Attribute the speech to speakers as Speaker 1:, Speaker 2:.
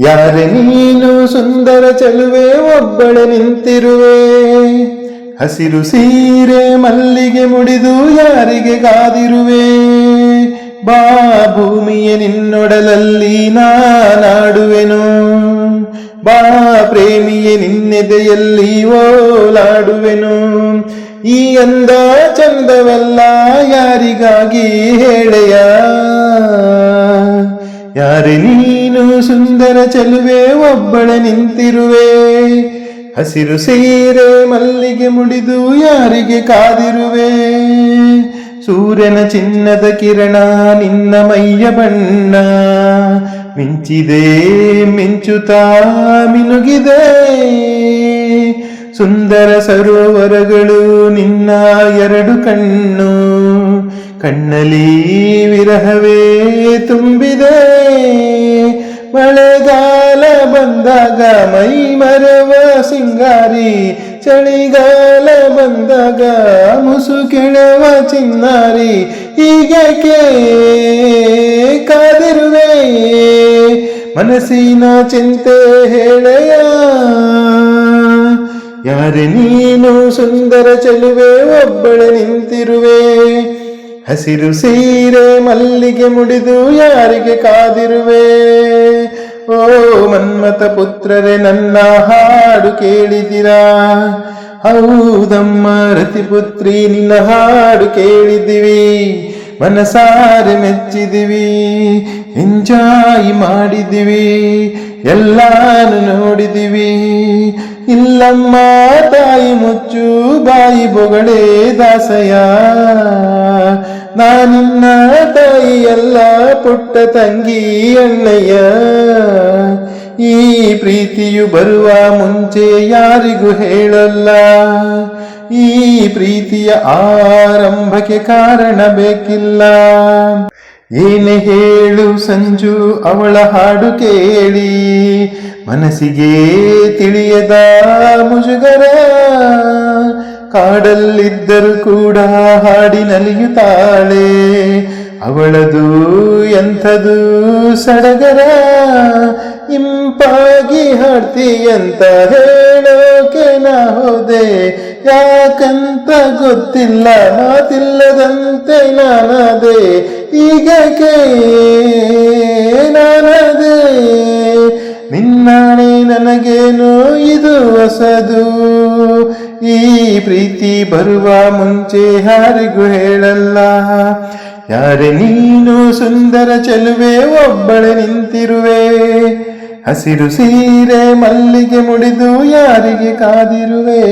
Speaker 1: ಯಾರೆ ನೀನು ಸುಂದರ ಚೆಲುವೆ, ಒಬ್ಬಳೆ ನಿಂತಿರುವೆ. ಹಸಿರು ಸೀರೆ ಮಲ್ಲಿಗೆ ಮುಡಿದು ಯಾರಿಗೆ ಕಾದಿರುವೆ? ಬಾ ಭೂಮಿಯ ನಿನ್ನೊಡಲಲ್ಲಿ ನಾನಾಡುವೆನು. ಬಾ ಪ್ರೇಮಿಯೇ ನಿನ್ನೆದೆಯಲ್ಲಿ ಓಲಾಡುವೆನು. ಈ ಅಂದ ಚಂದವೆಲ್ಲ ಯಾರಿಗಾಗಿ ಹೇಳೆಯ? ಯಾರೆ ನೀನು ಸುಂದರ ಚೆಲುವೆ, ಒಬ್ಬಳೆ ನಿಂತಿರುವೆ. ಹಸಿರು ಸೀರೆ ಮಲ್ಲಿಗೆ ಮುಡಿದು ಯಾರಿಗೆ ಕಾದಿರುವೆ? ಸೂರ್ಯನ ಚಿನ್ನದ ಕಿರಣ, ನಿನ್ನ ಮೈಯ ಬಣ್ಣ. ಮಿಂಚಿದೆ, ಮಿಂಚುತ್ತಾ, ಮಿನುಗಿದೆ. ಸುಂದರ ಸರೋವರಗಳು ನಿನ್ನ ಎರಡು ಕಣ್ಣು. ಕಣ್ಣಲ್ಲಿ ವಿರಹವೇ ತುಂಬಿದೆ. ಮಳೆಗಾಲ ಬಂದಾಗ ಮೈ ಮರವ ಸಿಂಗಾರಿ. ಚಳಿಗಾಲ ಬಂದಾಗ ಮುಸುಕಿಣವ ಕೆಳವ ಚಿನ್ನಾರಿ. ಹೀಗೇಕೆ ಕಾದಿರುವೆ ಮನಸ್ಸಿನ ಚಿಂತೆ ಹೇಳೆಯ ಯಾರೆ ನೀನು ಸುಂದರ ಚೆಲುವೆ, ಒಬ್ಬಳೆ ನಿಂತಿರುವೆ. ಹಸಿರು ಸೀರೆ ಮಲ್ಲಿಗೆ ಮುಡಿದು ಯಾರಿಗೆ ಕಾದಿರುವೆ? ಓ ಮನ್ಮತ ಪುತ್ರರೇ, ನನ್ನ ಹಾಡು ಕೇಳಿದಿರಾ? ಹೌದಮ್ಮ ರತಿಪುತ್ರಿ ನಿನ್ನ ಹಾಡು ಕೇಳಿದಿವಿ. ಮನಸಾರೆ ಮೆಚ್ಚಿದಿವಿ, ಎಂಜಾಯ್ ಮಾಡಿದಿವಿ. ಎಲ್ಲಾನು ನೋಡಿದಿವಿ. ಇಲ್ಲಮ್ಮ, ತಾಯಿ ಮುಚ್ಚು, ಬಾಯಿ ಬೊಗಳೇ ದಾಸಯ್ಯ. ನಾನಿನ್ನ ತಾಯಿ ಎಲ್ಲ ಪುಟ್ಟ ತಂಗಿ ಅಣ್ಣಯ್ಯ ಈ ಪ್ರೀತಿಯು ಬರುವ ಮುಂಚೆ ಯಾರಿಗೂ ಹೇಳಲ್ಲ. ಈ ಪ್ರೀತಿಯ ಆರಂಭಕ್ಕೆ ಕಾರಣ ಬೇಕಿಲ್ಲ. ಏನೇ ಹೇಳು ಸಂಜು, ಅವಳ ಹಾಡು ಕೇಳಿ. ಮನಸ್ಸಿಗೆ ತಿಳಿಯದ ಮುಜುಗರ, ಕಾಡಲ್ಲಿದ್ದರೂ ಕೂಡ ಹಾಡಿ ನಲಿಯುತ್ತಾಳೆ. ಅವಳದು ಎಂಥದು ಸಡಗರ, ಇಂಪಾಗಿ ಹಾಡ್ತೀಯಂತ ಹೇಳೋಕೆ ನಾ ಹೋದೆ. ಯಾಕಂತ ಗೊತ್ತಿಲ್ಲ, ಮಾತಿಲ್ಲದಂತೆ ನಾನದೆ ಈಗಕ್ಕೆ ನಾನದೆ? ನಿನ್ನಾಣೆ ನನಗೇನು, ಇದು ಹೊಸದು? ಈ ಪ್ರೀತಿ ಬರುವ ಮುಂಚೆ ಯಾರಿಗೂ ಹೇಳಲ್ಲ. ಯಾರೇ ನೀನು ಸುಂದರ ಚೆಲುವೆ, ಒಬ್ಬಳೆ ನಿಂತಿರುವೆ? ಹಸಿರು ಸೀರೆ ಮಲ್ಲಿಗೆ ಮುಡಿದು ಯಾರಿಗೆ ಕಾದಿರುವೆ?